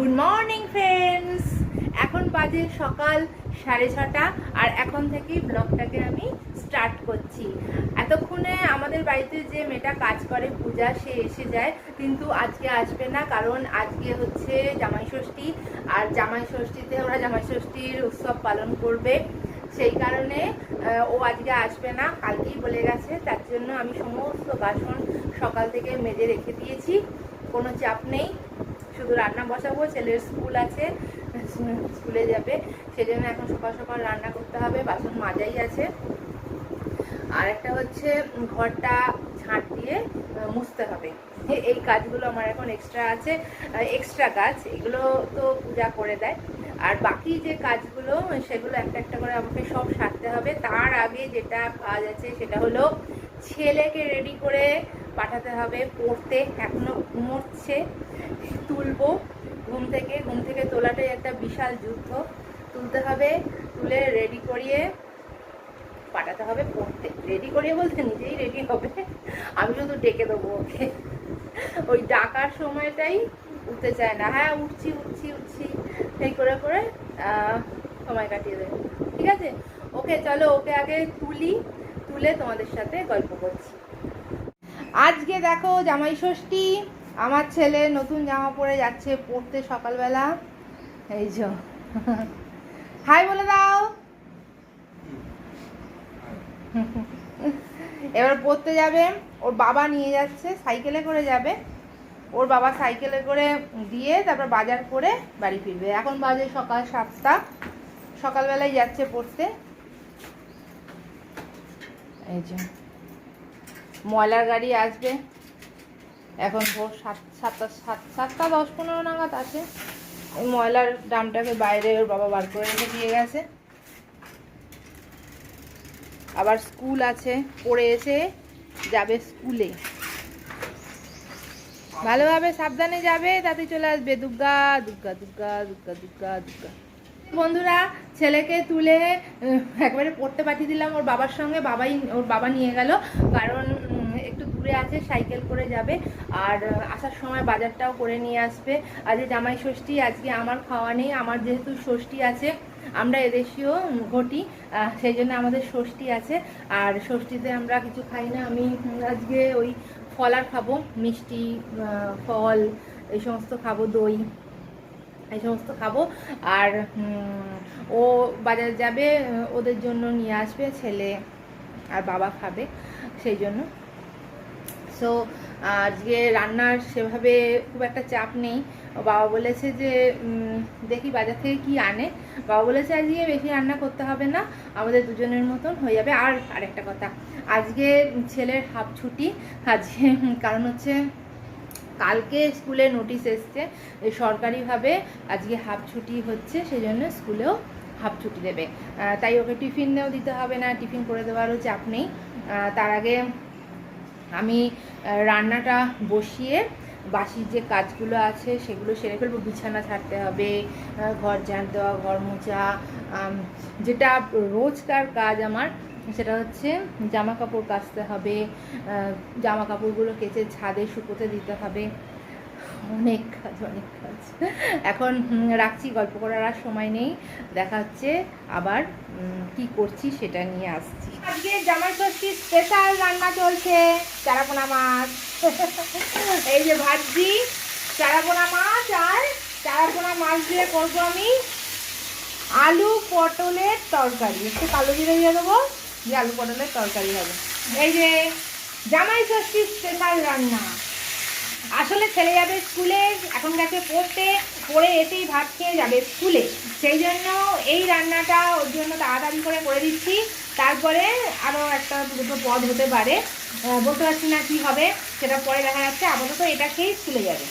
Good morning friends এখন বাজে সকাল সাড়ে ছটা, আর এখন থেকেই ব্লগটাকে আমি স্টার্ট করছি। এতক্ষণে আমাদের বাড়িতে যে মেয়েটা কাজ করে, পূজা, সে এসে যায়, কিন্তু আজকে আসবে না, কারণ আজকে হচ্ছে জামাই ষষ্ঠী, আর জামাই ষষ্ঠীতে ওরা জামাই ষষ্ঠীর উৎসব পালন করবে। সেই কারণে ও আজকে আসবে না, কালকেই বলে গেছে, তার জন্য আমি সমস্ত বাসন সকাল থেকে মেজে রেখে দিয়েছি। কোনো চাপ নেই। শুধু রান্না বসাবো, ছেলের স্কুল আছে, স্কুলে যাবে। সেজন্য এখন সকাল সকাল রান্না করতে হবে, বাসন মাজাই আছে। আর একটা হচ্ছে ঘরটা ঝাঁট দিয়ে মুছতে হবে। এই কাজগুলো আমার এখন এক্সট্রা আছে। এক্সট্রা কাজ, এগুলো তো পূজা করে দেয়। আর বাকি যে কাজগুলো, সেগুলো একটা একটা করে আমাকে সব সারতে হবে। তার আগে যেটা কাজ আছে, সেটা হলো ছেলেকে রেডি করে পাঠাতে হবে, পড়তে এখনও ঘুমোচ্ছে, তুলবো। ঘুম থেকে ঘুম থেকে তোলাটাই একটা বিশাল যুদ্ধ। তুলতে হবে, তুলে রেডি করিয়ে পাঠাতে হবে, পড়তে। রেডি করিয়ে বলতে নিজেই রেডি হবে। আমি শুধু ডেকে দেবো ওকে। ওই ডাকার সময়টাই উঠতে চায় না। হ্যাঁ উঠছি উঠছি উঠছি। সেই করে করে সময় কাটিয়ে দেবে। ঠিক আছে? ওকে, চলো, ওকে আগে তুলি। তুলে তোমাদের সাথে গল্প করছি। আজকে দেখো জামাই ষষ্ঠী, আমার ছেলে নতুন জামা পরে যাচ্ছে পড়তে সকালবেলা। এই যে। হাই বলে দাও। এবার পড়তে যাবে, ওর বাবা নিয়ে যাচ্ছে, সাইকেলে করে যাবে। ওর বাবা সাইকেলে করে দিয়ে তারপর বাজার করে বাড়ি ফিরবে। এখন বাজে সকাল সাতটা। সকালবেলায় যাচ্ছে পড়তে। এই যে। ময়লার গাড়ি আসবে। এখন ভোর সাত সাতটা সাত সাতটা দশ পনেরো নাগাদ আছে। ওই ময়লার ডামটাকে বাইরে ওর বাবা বার করে রেখে দিয়ে গেছে। আবার স্কুল আছে, পড়ে এসে যাবে স্কুলে। ভালোভাবে সাবধানে যাবে তাতে চলে আসবে। দুর্গা দুর্গা দুর্গা দুর্গা দুর্গা দুর্গা। বন্ধুরা, ছেলেকে তুলে একবারে পড়তে পাঠিয়ে দিলাম ওর বাবার সঙ্গে। বাবাই ওর বাবা নিয়ে গেল। কারণ উম, আছে সাইকেল করে যাবে আর আসার সময় বাজারটাও করে নিয়ে আসবে। আজকে জামাই ষষ্ঠী আজকে আমার খাওয়া নেই আমার যেহেতু ষষ্ঠী আছে আমরা এদেশীয় ঘটি সেই জন্য আমাদের ষষ্ঠী আছে। আর ষষ্ঠীতে আমরা কিছু খাই না আমি আজকে ওই ফল আর খাব মিষ্টি ফল এই সমস্ত খাব দই এই সমস্ত খাব। আর ও বাজার যাবে ওদের জন্য নিয়ে আসবে ছেলে আর বাবা খাবে সেই জন্য। সো আজকে রান্নার সেভাবে খুব একটা চাপ নেই। বাবা বলেছে যে দেখি বাজার থেকে কি আনে। বাবা বলেছে, আজকে বেশি রান্না করতে হবে না, আমাদের দুজনের মতন হয়ে যাবে। আর আরেকটা কথা, আজকে ছেলের হাফ ছুটি। আজকে, কারণ হচ্ছে কালকে স্কুলে নোটিশ এসছে সরকারিভাবে আজকে হাফ ছুটি হচ্ছে সেই জন্য স্কুলেও হাফ ছুটি দেবে। তাই ওকে টিফিনেও দিতে হবে না, টিফিন করে দেওয়ারও চাপ নেই। তার আগে আমি রান্নাটা বসিয়ে বাসির যে কাজগুলো আছে সেগুলো সেরে ফেলব। বিছানা ছাড়তে হবে ঘর ঝাঁট দেওয়া, ঘর মোছা যেটা রোজকার কাজ আমার সেটা হচ্ছে জামা কাপড় কাচতে হবে জামা কাপড়গুলো কেচে ছাদে শুকোতে দিতে হবে। অনেক কাজ অনেক কাজ। এখন রাখছি, গল্প করার আর সময় নেই। দেখা হচ্ছে আবার কি করছি সেটা নিয়ে আসছি। আজকে জামাই ষষ্ঠীর স্পেশাল রান্না চলছে, চারাপোনা মাছ। এই যে ভাজি, চারাপোনা মাছ আর চারাপোনা মাছ দিয়ে করব আমি আলু পটলের তরকারি। একটু কালো জিরে দিয়ে দেবো যে আলু পটলের তরকারি হবে। এই যে জামাই ষষ্ঠীর স্পেশাল রান্না। আসলে ছেলে যাবে স্কুলে এখন গেছে পড়তে, পড়ে এসেই ভাত খেয়ে যাবে স্কুলে। সেই জন্য এই রান্নাটা, ওর জন্য তাড়াতাড়ি করে করে দিচ্ছি। তারপরে আরও একটা দুটো পদ হতে পারে। বলতে পারছি না কী হবে, সেটা পরে দেখা যাচ্ছে। আপাতত এটা খেয়েই স্কুলে যাবে।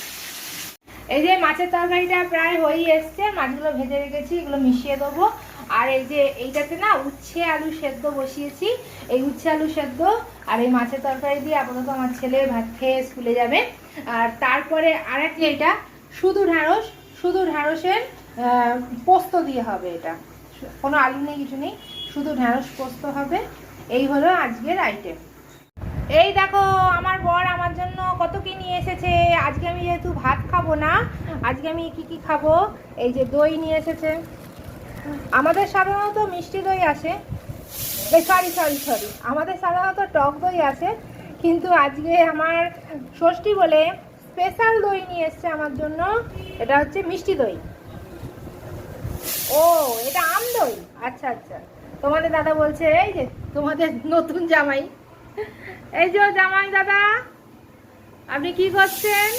এই যে মাছের তরকারিটা প্রায় হয়েই এসছে, মাছগুলো ভেজে রেখেছি, এগুলো মিশিয়ে দেবো। আর এই যে এইটাতে না উচ্ছে আলু সেদ্ধ বসিয়েছি। এই উচ্ছে আলু সেদ্ধ আর এই মাছের তরকারি দিয়ে আপাতত আমার ছেলে ভাত খেয়ে স্কুলে যাবে। আর তারপরে আরেকটি এটা শুধু ঢ্যাঁড়স শুধু ঢ্যাঁড়সের পোস্ত দিয়ে হবে এটা। কোনো আলু নেই, কিছু নেই শুধু ঢ্যাঁড়স পোস্ত হবে। এই হলো আজকের আইটেম এই দেখো, আমার বর আমার জন্য কত কি নিয়ে এসেছে। আজকে আমি যেহেতু ভাত খাব না, আজকে আমি কি কি খাব? এই যে দই নিয়ে এসেছে। আমাদের সাধারণত মিষ্টি দই আসে। সরি সরি সরি আমাদের সাধারণত টক দই আসে। কিন্তু আজকে আমার ষষ্ঠী বলে স্পেশাল দই নিয়ে এসছে আমার জন্য। এটা হচ্ছে মিষ্টি দই। ও, এটা আম দই? আচ্ছা আচ্ছা। তোমাদের দাদা বলছে, এই যে তোমাদের নতুন জামাই। এই যে জামাই দাদা, আপনি কি করছেন?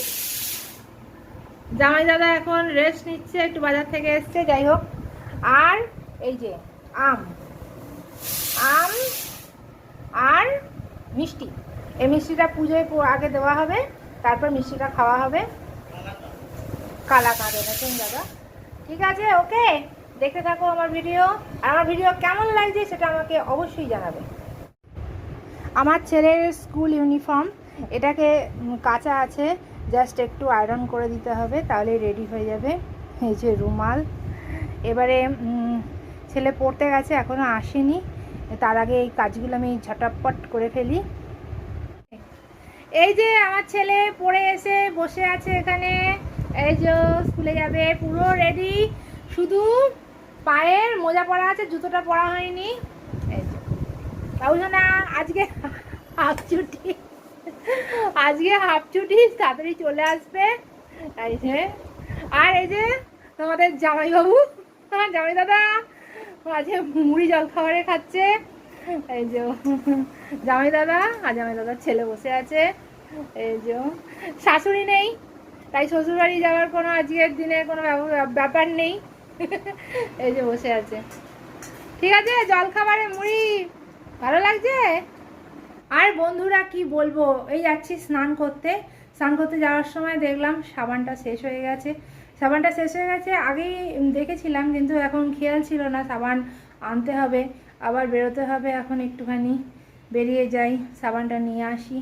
জামাই দাদা এখন রেস্ট নিচ্ছে, একটু বাজার থেকে এসছে, যাই হোক। আর এই যে আম। আম আর মিষ্টি। এই মিষ্টিটা পুজোয় আগে দেওয়া হবে, তারপর মিষ্টিটা খাওয়া হবে। কালা কালাকাঁদ এনেছেন দাদা ঠিক আছে, ওকে। দেখতে থাকো আমার ভিডিও। আর আমার ভিডিও কেমন লাগছে সেটা আমাকে অবশ্যই জানাবে। আমার ছেলের স্কুল ইউনিফর্ম, এটাকে কাঁচা আছে, জাস্ট একটু আয়রন করে দিতে হবে তাহলেই রেডি হয়ে যাবে। এই যে রুমাল। এবারে ছেলে পড়তে গেছে এখনও আসেনি। তার আগে এই কাজগুলো আমি ঝটাপট করে ফেলি। এই যে আমার ছেলে পড়ে এসে বসে আছে এখানে। এই যে স্কুলে যাবে। পুরো রেডি শুধু পায়ের মোজা পরা আছে, জুতোটা পরা হয়নি। না, আজকে হাফ ছুটি আজকে হাফ ছুটি তাড়াতাড়ি চলে আসবে। এই যে। আর এই যে তোমাদের জামাইবাবু। জামাই দাদা আজকে মুড়ি জল খাবারে খাচ্ছে। এই যে জামাই দাদা আর জামাই দাদার ছেলে বসে আছে। এই যে শাশুড়ি নেই, তাই শ্বশুরবাড়ি যাওয়ার কোনো আজকের দিনে কোনো ব্যাপ- ব্যাপার নেই। এই যে বসে আছে। ঠিক আছে জল খাবারে মুড়ি, ভালো লাগছে? আর বন্ধুরা কি বলব, এই যাচ্ছি স্নান করতে। স্নান করতে যাওয়ার সময় দেখলাম সাবানটা শেষ হয়ে গেছে। সাবানটা শেষ হয়ে গেছে, আগেই দেখেছিলাম, কিন্তু এখন খেয়াল ছিল না, সাবান আনতে হবে। আবার বেরোতে হবে, এখন একটুখানি বেরিয়ে যাই, সাবানটা নিয়ে আসি।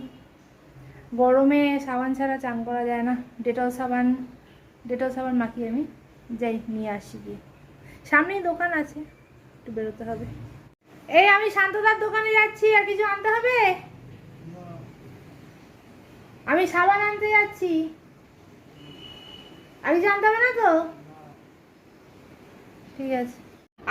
গরমে সাবান ছাড়া চান করা যায় না। ডেটল সাবান ডেটল সাবান মাখি আমি যাই, নিয়ে আসি গিয়ে। সামনেই দোকান আছে, একটু বেরোতে হবে। এই আমি শান্তদার দোকানে যাচ্ছি, আর কিছু আনতে হবে? আমি সাবান আনতে যাচ্ছি। আর কিছু আনতে হবে না তো? ঠিক আছে।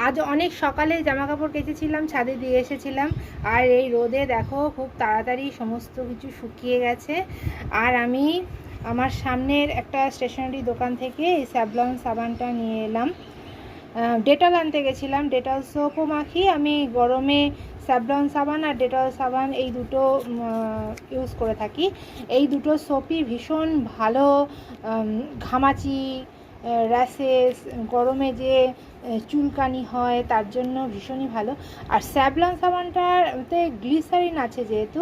আজ অনেক সকালে জামা কাপড় কেচেছিলাম, ছাদে দিয়ে এসেছিলাম। আর এই রোদে দেখো খুব তাড়াতাড়ি সমস্ত কিছু শুকিয়ে গেছে। আর আমি আমার সামনের একটা স্টেশনারি দোকান থেকে এই স্যাভলন সাবানটা নিয়ে এলাম। ডেটল আনতে গেছিলাম, ডেটল সোপও মাখি। আমি গরমে স্যাভলন সাবান আর ডেটল সাবান এই দুটো ইউজ করে থাকি। এই দুটো সোপই ভীষণ ভালো ঘামাচি র্যাশেস গরমে যে চুলকানি হয়, তার জন্য ভীষণই ভালো। আর স্যাভলন সাবানটাতে গ্লিসারিন আছে যেহেতু,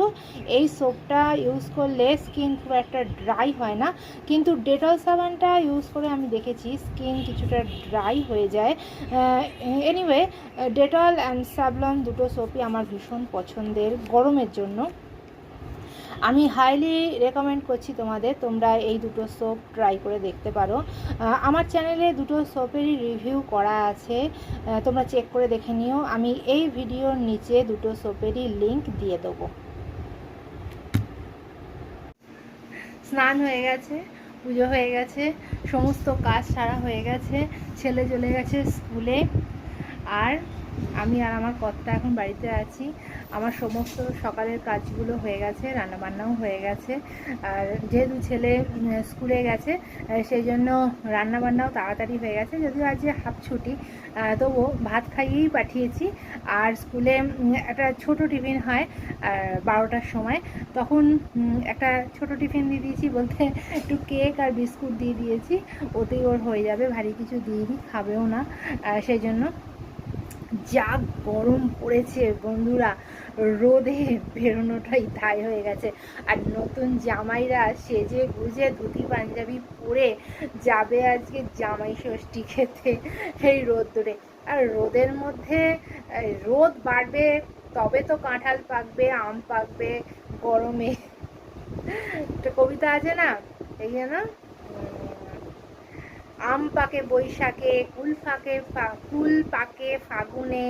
এই সোপটা ইউজ করলে স্কিন খুব একটা ড্রাই হয় না। কিন্তু ডেটল সাবানটা ইউজ করে আমি দেখেছি স্কিন কিছুটা ড্রাই হয়ে যায়। এনিওয়ে ডেটল অ্যান্ড স্যাভলন দুটো সোপই আমার ভীষণ পছন্দের গরমের জন্য। আমি হাইলি রেকমেন্ড করছি তোমাদের, তোমরা এই দুটো সোপ ট্রাই করে দেখতে পারো। আমার চ্যানেলে দুটো সোপেরই রিভিউ করা আছে তোমরা চেক করে দেখে নিও। আমি এই ভিডিওর নিচে দুটো সোপেরই লিংক দিয়ে দেবো। স্নান হয়ে গেছে, পুজো হয়ে গেছে, সমস্ত কাজ সারা হয়ে গেছে, ছেলে চলে গেছে স্কুলে আর আমি আর আমার কর্তা এখন বাড়িতে আছি। আমার সমস্ত সকালের কাজগুলো হয়ে গেছে, রান্নাবান্নাও হয়ে গেছে। আর যেহেতু ছেলে স্কুলে গেছে সেই জন্য রান্নাবান্নাও তাড়াতাড়ি হয়ে গেছে। যদিও আজ হাফ ছুটি তবুও ভাত খাইয়েই পাঠিয়েছি। আর স্কুলে একটা ছোট টিফিন হয় বারোটার সময়। তখন একটা ছোট টিফিন দিয়ে দিয়েছি বলতে একটু কেক আর বিস্কুট দিয়ে দিয়েছি। ওতেই ওর হয়ে যাবে, ভারী কিছু দিইনি, খাবেও না সেই জন্য। যা গরম পড়েছে বন্ধুরা, রোদে বেরোনোটাই তাই হয়ে গেছে। আর নতুন জামাইরা সেজে গুজে ধুতি পাঞ্জাবি পরে যাবে আজকে জামাই ষষ্ঠী খেতে এই রোদ ধরে আর রোদের মধ্যে রোদ বাড়বে, তবে তো কাঁঠাল পাকবে, আম পাকবে গরমে। একটা কবিতা আছে না? এই না? আম পাকে বৈশাখে কুল ফাঁকে কুল পাকে ফাগুনে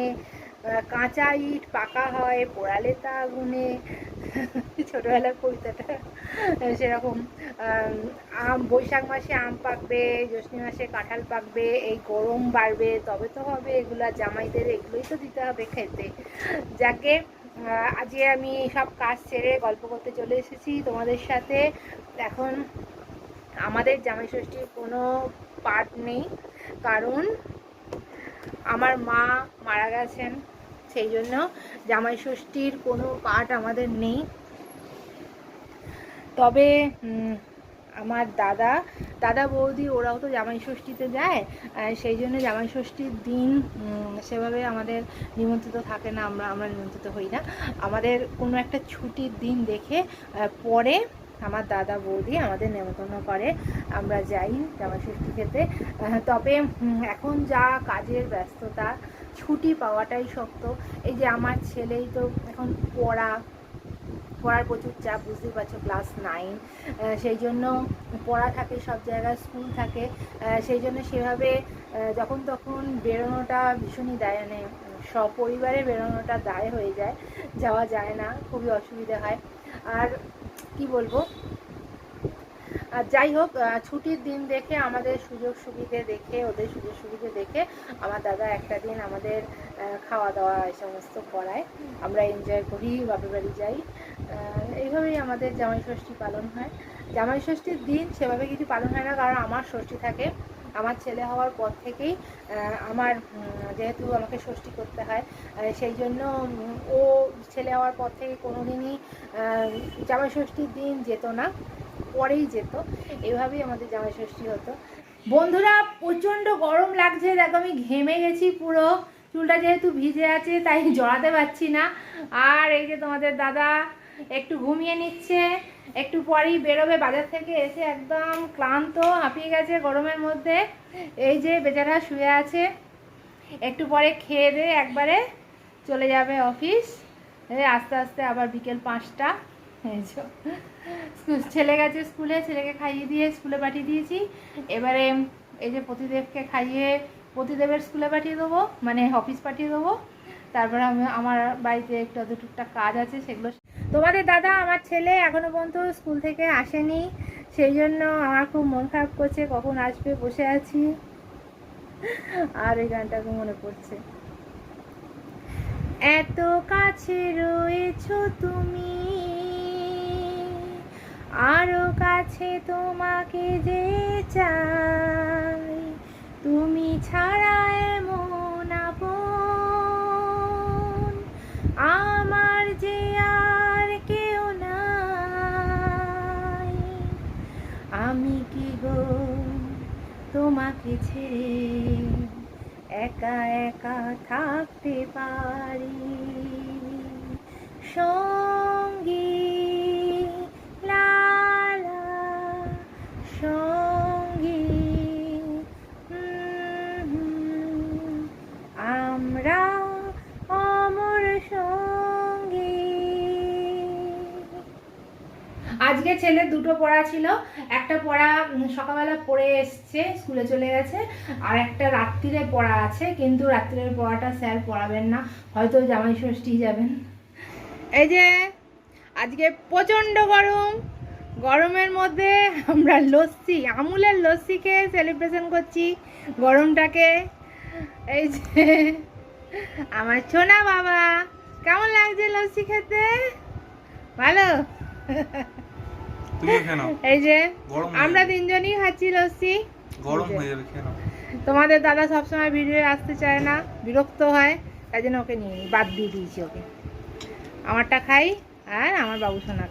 কাঁচা ইট পাকা হয় পোড়ালে তা আগুনে ছোটবেলার কবিতাটা সেরকম। আম, বৈশাখ মাসে আম পাকবে জ্যৈষ্ঠী মাসে কাঁঠাল পাকবে এই গরম বাড়বে তবে তো হবে এগুলো জামাইদের এগুলোই তো দিতে হবে খেতে। যাকে আজকে আমি সব কাজ ছেড়ে গল্প করতে চলে এসেছি তোমাদের সাথে। এখন আমাদের জামাই ষষ্ঠীর কোনো পার্ট নেই। কারণ আমার মা মারা গেছেন, সেই জন্য জামাই ষষ্ঠীর কোনো পার্ট আমাদের নেই। তবে আমার দাদা দাদা বৌদি ওরাও তো জামাই ষষ্ঠীতে যায় সেই জন্য জামাই ষষ্ঠীর দিন সেভাবে আমাদের নিমন্ত্রিত থাকে না, আমরা আমরা নিমন্ত্রিত হই না। আমাদের কোনো একটা ছুটির দিন দেখে পরে আমার দাদা বৌদি আমাদের নেমন্তন্ন করে, আমরা যাই জামাই ষষ্ঠী খেতে তবে এখন যা কাজের ব্যস্ততা, ছুটি পাওয়াটাই শক্ত। এই যে আমার ছেলেই তো এখন পড়া, পড়ার প্রচুর চাপ, বুঝতেই পারছ, ক্লাস নাইন। সেই জন্য পড়া থাকে, সব জায়গায় স্কুল থাকে। সেই জন্য সেভাবে যখন তখন বেরোনোটা ভীষণই দায় মানে সপরিবারে বেরোনোটা দায় হয়ে যায়। যাওয়া যায় না, খুবই অসুবিধা হয়। আর কি বলব? আর যাই হোক ছুটির দিন দেখে, আমাদের সুযোগ সুবিধে দেখে, ওদের সুযোগ সুবিধে দেখে, আমার দাদা একটা দিন আমাদের খাওয়া দাওয়া এই সমস্ত করায়। আমরা এনজয় করি, বাপের বাড়ি যাই। এইভাবেই আমাদের জামাই ষষ্ঠী পালন হয়। জামাই ষষ্ঠীর দিন সেভাবে কিছু পালন হয় না, কারণ আমার ষষ্ঠী থাকে। আমার ছেলে হওয়ার পর থেকেই আমার যেহেতু আমাকে ষষ্ঠী করতে হয় সেই জন্য ও ছেলে হওয়ার পর থেকে কোনোদিনই আহ, জামাই ষষ্ঠীর দিন যেত না পরেই যেত। এভাবেই আমাদের জামাই ষষ্ঠী হতো। বন্ধুরা প্রচণ্ড গরম লাগছে দেখো আমি ঘেমে গেছি পুরো। চুলটা যেহেতু ভিজে আছে তাই জড়াতে পারছি না। আর এই যে তোমাদের দাদা একটু ঘুমিয়ে নিচ্ছে। একটু পরেই বেরোবে, বাজার থেকে এসে একদম ক্লান্ত, হাঁপিয়ে গেছে গরমের মধ্যে। এই যে বেচারা শুয়ে আছে, একটু পরে খেয়ে দিয়ে একবারে চলে যাবে অফিস। আস্তে আস্তে আবার বিকেল পাঁচটা। ছেলে গেছে স্কুলে, ছেলেকে খাইয়ে দিয়ে স্কুলে পাঠিয়ে দিয়েছি। এবারে এই যে প্রতিদেবকে খাইয়ে প্রতিদেবের স্কুলে পাঠিয়ে দেবো মানে অফিস পাঠিয়ে দেবো। তারপরে আমি, আমার বাড়িতে একটু টুকটাক কাজ আছে, সেগুলো তোমাদের দাদা, আমার ছেলে এখনও পর্যন্ত স্কুল থেকে আসেনি, সেই জন্য আমার খুব মন খারাপ করছে, কখন আসবে, বসে আছি। আর এই গানটা খুব মনে পড়ছে। এত কাছে রয়েছো তুমি, আরও কাছে তোমাকে যে চাই, তুমি ছাড়া এমন তোমাকে ছেড়ে একা একা থাকতে পারি। সঙ্গী আজকে ছেলে দুটো পড়া ছিল। একটা পড়া সকালবেলা পড়ে এসছে, স্কুলে চলে গেছে। আর একটা রাত্রিরে পড়া আছে, কিন্তু রাত্রিরের পড়াটা স্যার পড়াবেন না। হয়তো জামাই ষষ্ঠী যাবেন। এই যে, আজকে প্রচণ্ড গরম। গরমের মধ্যে আমরা লস্যি, আমুলের লস্যি খেয়ে সেলিব্রেশন করছি গরমটাকে। এই যে, আমার ছোনা বাবা, কেমন লাগছে লস্যি খেতে? ভালো? তুমি খেয়ে নাও এই যে গরম হয়ে আমরা যাবে। তিনজনই খাচ্ছি লস্যি গরম হয়ে যাবে খেয়ে নাও তোমাদের দাদা সবসময় ভিডিও আসতে চায় না বিরক্ত হয় তাই জন্য ওকে নিয়ে নিই, বাদ দিয়ে দিয়েছি ওকে আমারটা খাই আর আমার বাবু সোনা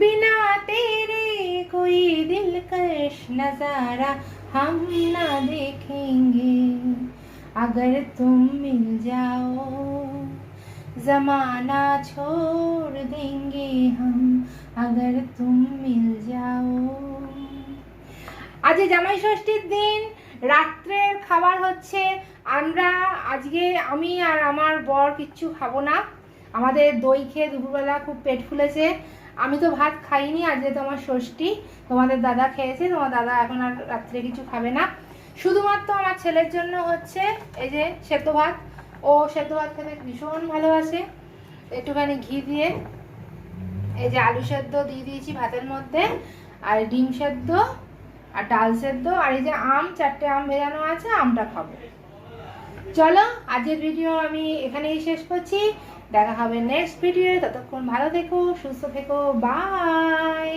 বিনা তেরে কোই দিলকশ নজারা हम ना देखेंगे अगर तुम मिल जाओ जमाना छोड़ देंगे हम अगर तुम मिल जाओ আজ জামাই ষষ্ঠীর দিন রাত্রের খাবার হচ্ছে আমরা আজকে আমি আর আমার বর কিচ্ছু খাবো না আমাদের দই খেয়ে দুপুরবেলা খুব পেট ফুলেছে আমি তো ভাত খাইনি আজকে তো আমার ষষ্ঠী তোমাদের দাদা খেয়েছে তোমার দাদা এখন আর রাত্রে কিছু খাবে না শুধুমাত্র আমার ছেলের জন্য হচ্ছে এই যে সেদ্ধ ভাত ও সেদ্ধ ভাত খেতে ভীষণ ভালোবাসে। একটুখানি ঘি দিয়ে। এই যে আলু সেদ্ধ দিয়ে দিয়েছি ভাতের মধ্যে, আর ডিম সেদ্ধ, আর ডাল সেদ্ধ, আর এই যে আম, চারটে আম ভেজানো আছে, আমটা খাব। চলো, আজকের ভিডিও আমি এখানেই শেষ করছি। দেখা হবে নেক্সট ভিডিও ততক্ষণ ভালো থেকো, সুস্থ থেকো বাই